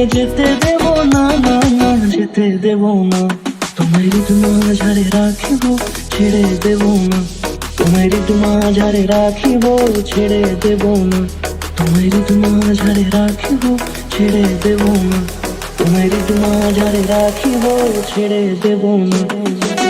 গেলে যেতে দেব না না না, যেতে দেব না। তোমার ঝাড়ে রাখিব, ছেড়ে দেব না। তোমার ঝাড়ে রাখিব, ছেড়ে দেব না। তোমার ঝাড়ে রাখিব, ছেড়ে দেব না। তোমার ঝাড়ে রাখিব, ছেড়ে দেব না।